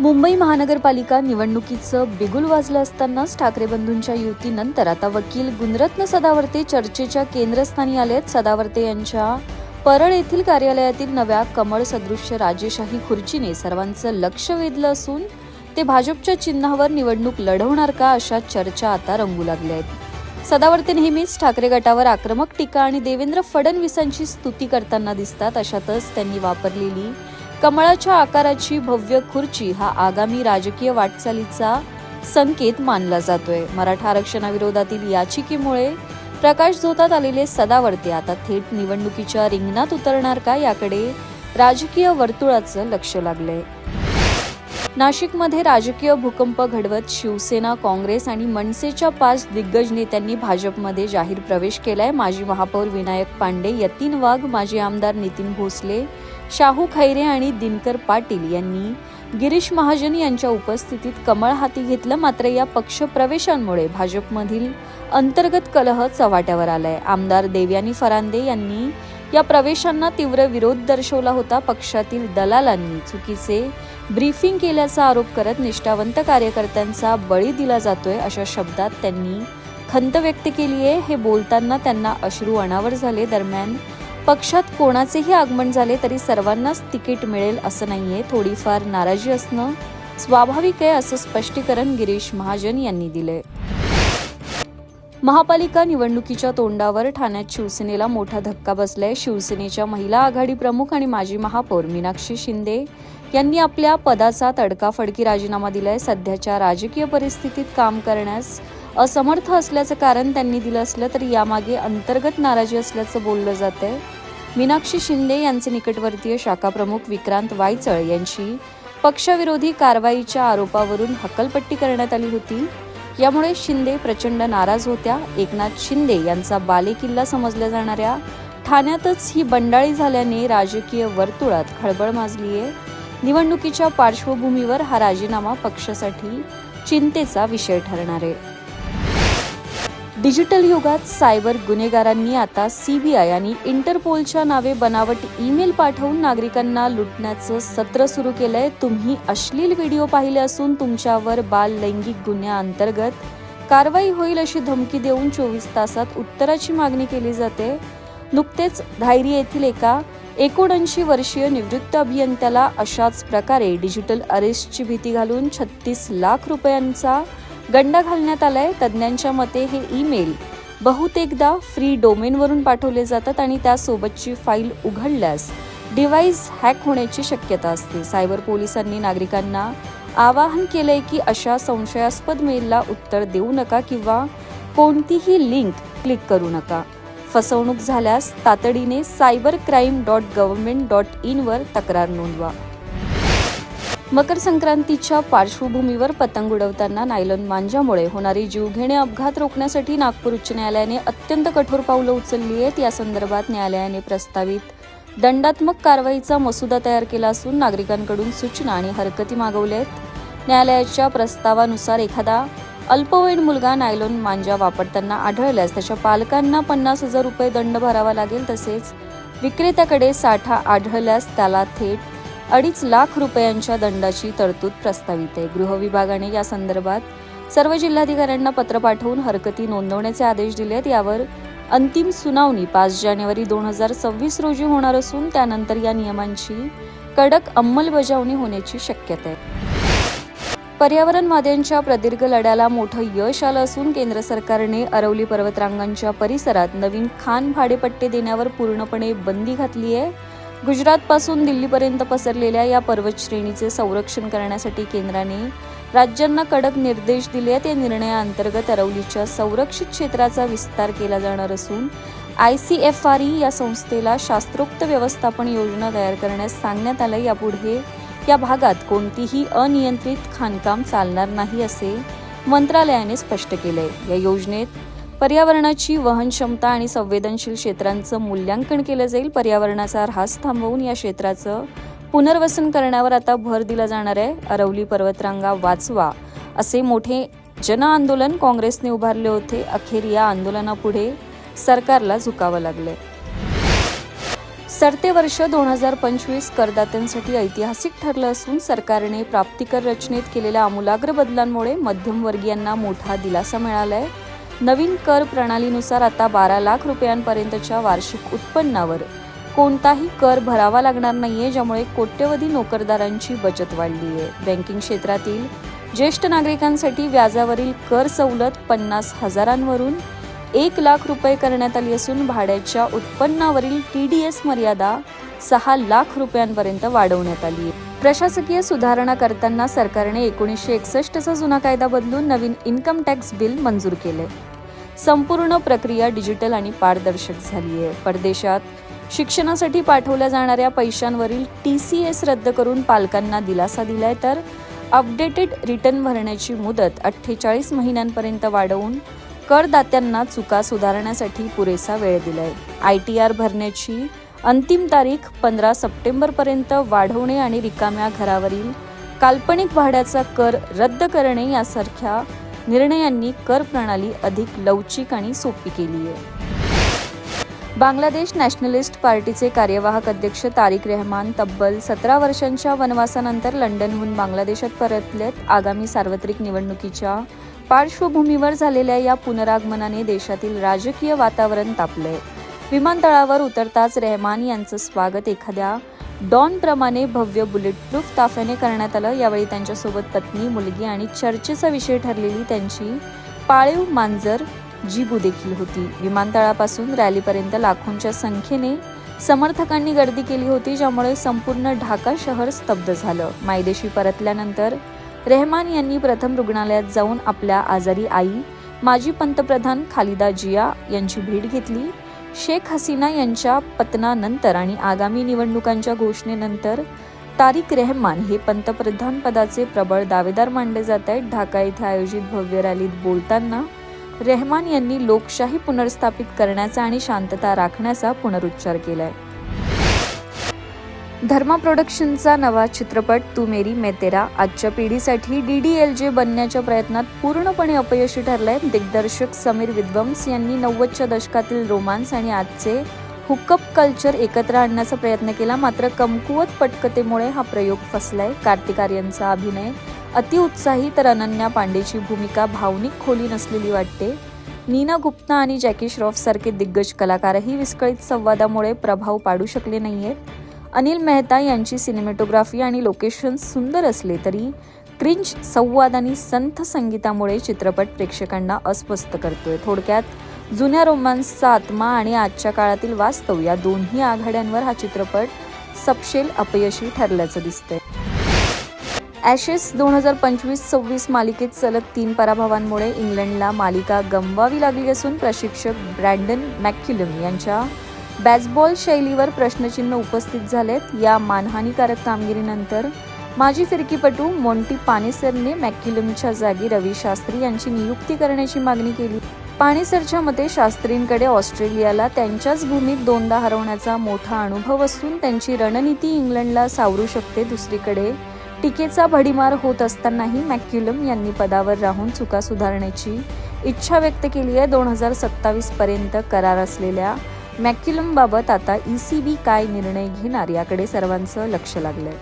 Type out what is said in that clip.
मुंबई महानगरपालिका निवडणुकीचं बिगुल वाजलं असतानाच ठाकरे बंधूंच्या युतीनंतर आता वकील गुणरत्न सदावर्ते चर्चेच्या केंद्रस्थानी आलेत. सदावर्ते यांच्या परळ येथील कार्यालयातील नव्या कमळ सदृश्य राजेशाही खुर्चीने सर्वांचं लक्ष वेधलं असून ते भाजपच्या चिन्हावर निवडणूक लढवणार का अशा चर्चा आता रंगू लागल्या आहेत. सदावर्ते नेहमीच ठाकरे गटावर आक्रमक टीका आणि देवेंद्र फडणवीसांची स्तुती करताना दिसतात. अशातच त्यांनी वापरलेली कमळाच्या आकाराची भव्य खुर्ची हा आगामी राजकीय वाटचालीचा संकेत मानला जातोय. मराठा आरक्षणाविरोधातील याचिकेमुळे प्रकाश झोतात आलेले सदावर्ते आता थेट निवडणुकीच्या रिंगणात उतरणार का याकडे राजकीय वर्तुळाचं लक्ष लागलंय. नाशिकमध्ये राजकीय भूकंप घडवत शिवसेना काँग्रेस आणि मनसेच्या पाच दिग्गज नेत्यांनी भाजपमध्ये जाहीर प्रवेश केलाय. माजी महापौर विनायक पांडे यतीन वाघ माजी आमदार नितीन भोसले शाहू खैरे आणि दिनकर पाटील यांनी गिरीश महाजन यांच्या उपस्थितीत कमळ हाती घेतलं. मात्र या पक्ष प्रवेशांमुळे भाजपमधील अंतर्गत कलह चव्हाट्यावर आलाय. आमदार देवयानी फरांदे यांनी या प्रवेशांना तीव्र विरोध दर्शवला होता. पक्षातील दलालांनी चुकीचे ब्रीफिंग केल्याचा आरोप करत निष्ठावंत कार्यकर्त्यांचा बळी दिला जातोय अशा शब्दात त्यांनी खंत व्यक्त केली आहे हे बोलताना त्यांना अश्रू अनावर झाले. दरम्यान पक्षात कोणाचेही आगमन झाले तरी सर्वांनाच तिकीट मिळेल असं नाहीये. थोडीफार नाराजी असणं स्वाभाविक आहे असं स्पष्टीकरण गिरीश महाजन यांनी दिले महापालिका निवडणुकीच्या तोंडावर ठाण्यात शिवसेनेला मोठा धक्का बसलाय. शिवसेनेच्या महिला आघाडी प्रमुख आणि माजी महापौर मीनाक्षी शिंदे यांनी आपल्या पदाचा तडकाफडकी राजीनामा दिलाय. सध्याच्या राजकीय परिस्थितीत काम करण्यास असमर्थ असल्याचं कारण त्यांनी दिलं असलं तरी यामागे अंतर्गत नाराजी असल्याचं बोललं जात आहे मीनाक्षी शिंदे यांचे निकटवर्तीय शाखाप्रमुख विक्रांत वायचळ यांची पक्षविरोधी कारवाईच्या आरोपावरून हकलपट्टी करण्यात आली होती. यामुळे शिंदे प्रचंड नाराज होत्या. एकनाथ शिंदे यांचा बालेकिल्ला समजल्या जाणाऱ्या. ठाण्यातच ही बंडाळी झाल्याने राजकीय वर्तुळात खळबळ माजली आहे निवडणुकीच्या पार्श्वभूमीवर हा राजीनामा पक्षासाठी चिंतेचा विषय ठरणार आहे. डिजिटल युगात सायबर गुन्हेगारांनी आता सीबीआय आणि इंटरपोलच्या नावे बनावट ईमेल पाठवून नागरिकांना लुटण्याचं सत्र सुरू केलंय. तुम्ही अश्लील व्हिडिओ पाहिले असून तुमच्यावर बाल लैंगिक गुन्ह्याअंतर्गत कारवाई होईल अशी धमकी देऊन चोवीस तासात उत्तराची मागणी केली जाते. नुकतेच धायरी येथील एका एकोणऐंशी वर्षीय निवृत्त अभियंत्याला अशाच प्रकारे डिजिटल अरेस्टची भीती घालून छत्तीस लाख रुपयांचा गंडा घालण्यात आलाय. तज्ज्ञांच्या मते हे ईमेल बहुतेकदा फ्री डोमेनवरून पाठवले जातात आणि त्यासोबतची फाईल उघडल्यास डिव्हाइस हॅक होण्याची शक्यता असते. सायबर पोलिसांनी नागरिकांना आवाहन केलंय की अशा संशयास्पद मेलला उत्तर देऊ नका किंवा कोणतीही लिंक क्लिक करू नका. फसवणूक झाल्यास तातडीने cyber crime dot government dot इनवर तक्रार नोंदवा. मकर संक्रांतीच्या पार्श्वभूमीवर पतंग उडवताना नायलॉन मांजामुळे होणारी जीवघेणे अपघात रोखण्यासाठी नागपूर उच्च न्यायालयाने अत्यंत कठोर पावलं उचलली आहेत. या संदर्भात न्यायालयाने प्रस्तावित दंडात्मक कारवाईचा मसुदा तयार केला असून नागरिकांकडून सूचना आणि हरकती मागवल्या आहेत. न्यायालयाच्या प्रस्तावानुसार एखादा अल्पवयीन मुलगा नायलॉन मांजा वापरताना आढळल्यास त्याच्या पालकांना पन्नास हजार रुपये दंड भरावा लागेल तसेच विक्रेत्याकडे साठा आढळल्यास त्याला थेट अडीच लाख रुपयांच्या दंडाची तरतूद प्रस्तावित. आहे गृह विभागाने या संदर्भात सर्व जिल्हाधिकाऱ्यांना पत्र पाठवून हरकती नोंदवण्याचे आदेश दिलेत. यावर अंतिम सुनावणी पाच जानेवारी दोन हजार सव्वीस रोजी होणार असून त्यानंतर या नियमांची कडक अंमलबजावणी होण्याची शक्यता आहे. पर्यावरणवाद्यांच्या प्रदीर्घ लढ्याला मोठं यश आलं असून केंद्र सरकारने अरवली पर्वतरांगांच्या परिसरात नवीन खान भाडेपट्टे देण्यावर पूर्णपणे बंदी घातली आहे. गुजरातपासून दिल्लीपर्यंत पसरलेल्या या पर्वत श्रेणीचे संरक्षण करण्यासाठी केंद्राने राज्यांना कडक निर्देश दिले आहेत. या निर्णयाअंतर्गत अरवलीच्या संरक्षित क्षेत्राचा विस्तार केला जाणार असून I C F R E या संस्थेला शास्त्रोक्त व्यवस्थापन योजना तयार करण्यास सांगण्यात आलं यापुढे या भागात कोणतीही अनियंत्रित खाणकाम चालणार नाही असे मंत्रालयाने स्पष्ट केलंय. या योजनेत पर्यावरणाची वहन क्षमता आणि संवेदनशील क्षेत्रांचं मूल्यांकन केलं जाईल. पर्यावरणाचा ऱ्हास थांबवून या क्षेत्राचं पुनर्वसन करण्यावर आता भर दिला जाणार आहे. अरवली पर्वतरांगा वाचवा असे मोठे जन आंदोलन काँग्रेसने उभारले होते. अखेर या आंदोलनापुढे सरकारला झुकावं लागलंय. सरते वर्ष दोन हजार पंचवीस करदात्यांसाठी ऐतिहासिक ठरलं असून सरकारने प्राप्तिकर रचनेत केलेल्या आमूलाग्र बदलांमुळे मध्यमवर्गीयांना मोठा दिलासा मिळाला आहे नवीन कर प्रणालीनुसार आता बारा लाख रुपयांपर्यंतच्या वार्षिक उत्पन्नावर. कोणताही कर भरावा लागणार नाहीये ज्यामुळे कोट्यवधी नोकरदारांची बचत वाढली आहे बँकिंग क्षेत्रातील ज्येष्ठ नागरिकांसाठी व्याजावरील कर सवलत पन्नास हजारांवरून एक लाख रुपये करण्यात आली असून भाड्याच्या उत्पन्नावरील टी डी एस मर्यादा सहा लाख रुपयांपर्यंत वाढवण्यात आली आहे प्रशासकीय सुधारणा करताना सरकारने एकोणीसशे एकसष्टचा जुना कायदा बदलून नवीन इन्कम टॅक्स बिल मंजूर केले. संपूर्ण प्रक्रिया डिजिटल आणि पारदर्शक झाली आहे परदेशात शिक्षणासाठी पाठवल्या जाणाऱ्या पैशांवरील टी सी एस रद्द करून पालकांना दिलासा दिलाय तर अपडेटेड रिटर्न भरण्याची मुदत अठ्ठेचाळीस महिन्यांपर्यंत वाढवून करदात्यांना चुका सुधारण्यासाठी पुरेसा वेळ दिलाय. आय टी आर भरण्याची अंतिम तारीख पंधरा सप्टेंबरपर्यंत वाढवणे आणि रिकाम्या घरावरील काल्पनिक भाड्याचा कर रद्द करणे यासारख्या निर्णयांनी कर प्रणाली अधिक लवचिक आणि सोपी केली आहे. बांगलादेश नॅशनलिस्ट पार्टीचे कार्यवाहक अध्यक्ष तारिक रेहमान तब्बल सतरा वर्षांच्या वनवासानंतर लंडनहून बांगलादेशात परतलेत. आगामी सार्वत्रिक निवडणुकीच्या पार्श्वभूमीवर झालेल्या या पुनरागमनाने देशातील राजकीय वातावरण तापलंय. विमानतळावर उतरताच रेहमान यांचं स्वागत. एखाद्या डॉनप्रमाणे भव्य बुलेट प्रूफ ताफ्याने करण्यात आलं. यावेळी त्यांच्यासोबत पत्नी मुलगी आणि चर्चेचा विषय ठरलेली त्यांची पाळीव मांजर जीबू देखील होती. विमानतळापासून रॅलीपर्यंत लाखोंच्या संख्येने समर्थकांनी गर्दी केली होती ज्यामुळे संपूर्ण ढाका शहर स्तब्ध झालं. मायदेशी परतल्यानंतर रेहमान यांनी प्रथम रुग्णालयात जाऊन आपल्या आजारी आई माजी पंतप्रधान खालिदा जिया यांची भेट घेतली. शेख हसीना यांच्या पतनानंतर आणि आगामी निवडणुकांच्या घोषणेनंतर तारिक रेहमान हे पंतप्रधान पदाचे प्रबळ दावेदार मानले जात आहेत. ढाका येथे आयोजित भव्य रॅलीत बोलताना रेहमान यांनी लोकशाही पुनर्स्थापित करण्याचा आणि शांतता राखण्याचा पुनरुच्चार केलाय. धर्मा प्रोडक्शनचा नवा चित्रपट तू मेरी मे तेरा आजच्या पिढीसाठी डी डी एल जे बनण्याच्या प्रयत्नात पूर्णपणे अपयशी ठरलाय दिग्दर्शक समीर विद्वंस यांनी नव्वदच्या दशकातील रोमांस आणि आजचे हुकअप कल्चर एकत्र आणण्याचा प्रयत्न केला. मात्र कमकुवत पटकथेमुळे हा प्रयोग फसलाय. कार्तिक आर्यनचा अभिनय अतिउत्साही तर अनन्या पांडेची भूमिका भावनिक खोली नसलेली वाटते. नीना गुप्ता आणि जॅकी श्रॉफ सारखे दिग्गज कलाकारही विस्कळीत संवादामुळे प्रभाव पाडू शकले नाहीयेत. अनिल मेहता यांची सिनेमॅटोग्राफी आणि लोकेशन सुंदर असले तरी क्रिंच संवाद आणि संथ संगीतामुळे चित्रपट प्रेक्षकांना अस्वस्थ करतोय. थोडक्यात जुन्या रोमांसचा आत्मा आणि आजच्या काळातील वास्तव या दोन्ही आघाड्यांवर हा चित्रपट सपशेल अपयशी ठरल्याचं दिसतंय. ॲशेस दोन हजार पंचवीस सव्वीस मालिकेत सलग तीन पराभवांमुळे इंग्लंडला मालिका गमवावी लागली असून प्रशिक्षक ब्रँडन मॅक्क्युलम यांच्या बॅसबॉल शैलीवर प्रश्नचिन्ह उपस्थित झालेत. या मानहानीकारक कामगिरीनंतर माजी फिरकीपटू मोंटी पानेसरने मॅक्युलमच्या जागी रवी शास्त्री यांची नियुक्ती करण्याची मागणी केली. पानेसरच्या मते शास्त्रींकडे ऑस्ट्रेलियाला त्यांच्याच भूमीत दोनदा हरवण्याचा मोठा अनुभव असून त्यांची रणनीती इंग्लंडला सावरू शकते. दुसरीकडे टीकेचा भडीमार होत असतानाही मॅक्युलम यांनी पदावर राहून चुका सुधारण्याची इच्छा व्यक्त केली आहे. दोन हजार सत्तावीस पर्यंत करार असलेल्या मॅक्युलमबाबत आता ई सी बी काय निर्णय घेणार याकडे सर्वांचं लक्ष लागलंय.